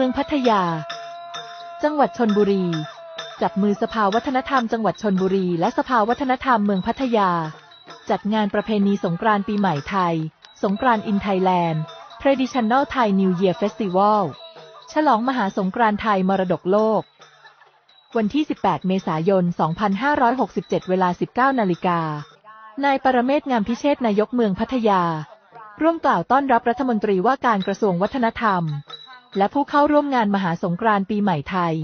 มืองพัทยา จังหวัดชนบุรี จับมือสภาวัฒนธรรมจังหวัดชนบุรี และสภาวัฒนธรรมเมืองพัทยา จัดงานประเพณีสงกรานต์ปีใหม่ไทย สงกรานต์อินไทยแลนด์ Traditional Thai New Year Festival ฉลองมหาสงกรานต์ไทยมรดกโลก วันที่ 18 เมษายน 2567 เวลา 19 นาฬิกา นายปรเมศงามพิเชษนายกเมืองพัทยา ร่วมกล่าวต้อนรับรัฐมนตรีว่าการกระทรวงวัฒนธรรม และผู้เข้าร่วมงานมหาสงกรานต์ปีใหม่ไทย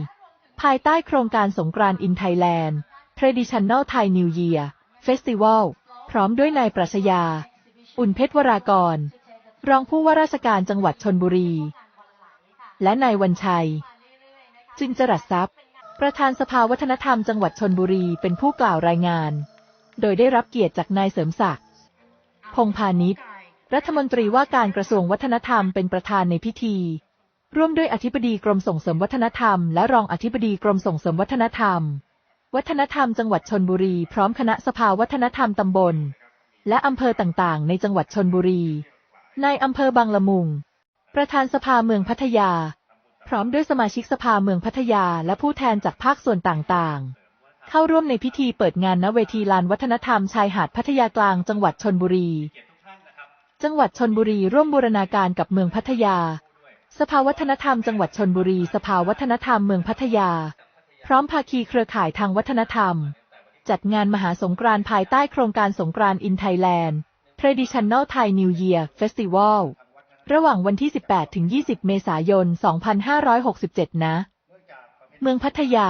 ภายใต้โครงการสงกรานต์อินไทยแลนด์ Traditional Thai New Year Festival พร้อมด้วยนายปรัชญา อุ่นเพชรวรากร รองผู้ว่าราชการจังหวัดชนบุรี และนายวันชัยจินจรัสทรัพย์ ประธานสภาวัฒนธรรมจังหวัดชนบุรีเป็นผู้กล่าวรายงาน โดยได้รับเกียรติจากนายเสริมศักดิ์ พงพาณิชย์ รัฐมนตรีว่าการกระทรวงวัฒนธรรมเป็นประธานในพิธี ร่วมด้วยอธิบดีกรมส่งเสริมวัฒนธรรม และรองอธิบดีกรมส่งเสริมวัฒนธรรม วัฒนธรรมจังหวัดชนบุรีพร้อมคณะสภาวัฒนธรรมตำบล และอำเภอต่างๆ ในจังหวัดชนบุรีในอำเภอบางละมุง ประธานสภาเมืองพัทยา พร้อมด้วยสมาชิกสภาเมืองพัทยาและผู้แทนจากภาคส่วนต่างๆ เข้าร่วมในพิธีเปิดงานณเวทีลานวัฒนธรรมชายหาดพัทยากลางจังหวัดชนบุรี จังหวัดชนบุรีร่วมบูรณาการกับเมืองพัทยา สภาวัฒนธรรมจังหวัดชนบุรี สภาวัฒนธรรมเมืองพัทยา พร้อมภาคีเครือข่ายทางวัฒนธรรม จัดงานมหาสงกรานต์ภายใต้โครงการสงกรานต์อินไทยแลนด์ Traditional Thai New Year Festival ระหว่างวันที่ 18 ถึง 20 เมษายน 2567 นะ เมืองพัทยา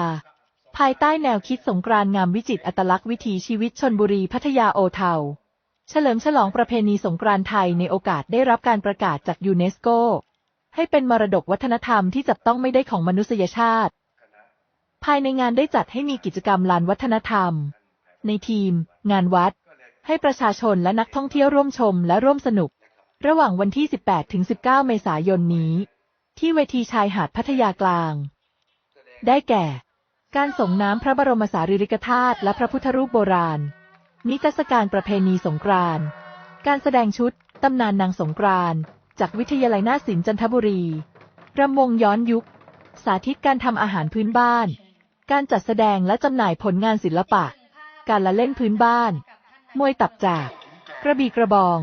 ภายใต้แนวคิดสงกรานต์งามวิจิตรอัตลักษณ์วิถีชีวิตชนบุรีพัทยาโอเทาเฉลิมฉลองประเพณีสงกรานต์ไทยในโอกาสได้รับการประกาศจากยูเนสโก ให้เป็นมรดกวัฒนธรรมที่จับต้องไม่ได้ของมนุษยชาติ ภายในงานได้จัดให้มีกิจกรรมลานวัฒนธรรม ในทีม งานวัด ให้ประชาชนและนักท่องเที่ยวร่วมชมและร่วมสนุก ระหว่างวันที่ 18 ถึง 19 เมษายนนี้ ที่เวทีชายหาดพัทยากลาง ได้แก่ การส่งน้ำพระบรมสารีริกธาตุและพระพุทธรูปโบราณ นิทรรศการประเพณีสงกรานต์การแสดงชุดตำนานนางสงกรานต์ จากวิทยาลัยนาศิลป์จันทบุรี รำวงย้อนยุค สาธิตการทำอาหารพื้นบ้าน การจัดแสดงและจำหน่ายผลงานศิลปะ การละเล่นพื้นบ้าน มวยตับจาก กระบี่กระบอง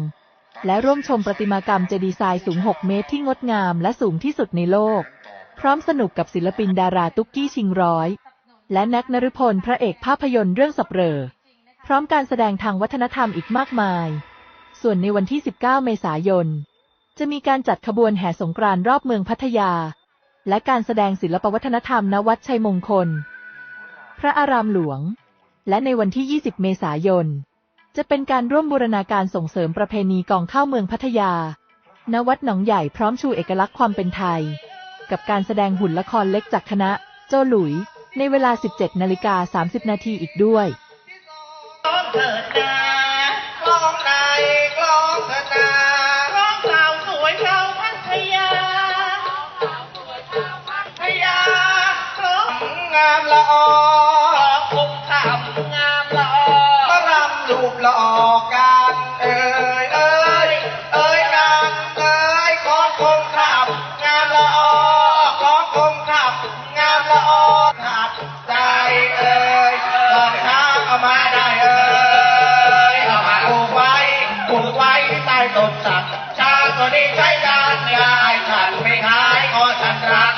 และร่วมชมประติมากรรมเจดีย์ทรายสูง 6 เมตรที่งดงามและสูงที่สุดในโลก พร้อมสนุกกับศิลปินดาราตุ๊กกี้ชิงร้อย และแน็กนฤพลพระเอกภาพยนตร์เรื่องสับเรอพร้อมการแสดงทางวัฒนธรรมอีกมากมาย ส่วนในวันที่ 19 เมษายน จะมีการจัดขบวนแห่สงกรานต์รอบเมืองพัทยา และการแสดงศิลปวัฒนธรรมณวัดชัยมงคล พระอารามหลวง และในวันที่ 20 เมษายน จะเป็นการร่วมบูรณาการส่งเสริมประเพณีกองข้าวเมืองพัทยา ณ วัดหนองใหญ่พร้อมชูเอกลักษณ์ความเป็นไทย กับการแสดงหุ่นละครเล็กจากคณะ โจหลุย ในเวลา 17 นาฬิกา 30 นาทีอีกด้วยเถิดนาร้องนายร้องเถิดนา ใต้ต้นสักชาตัวนี้ใช้การไม่ได้ฉันไม่หายขอฉันรัก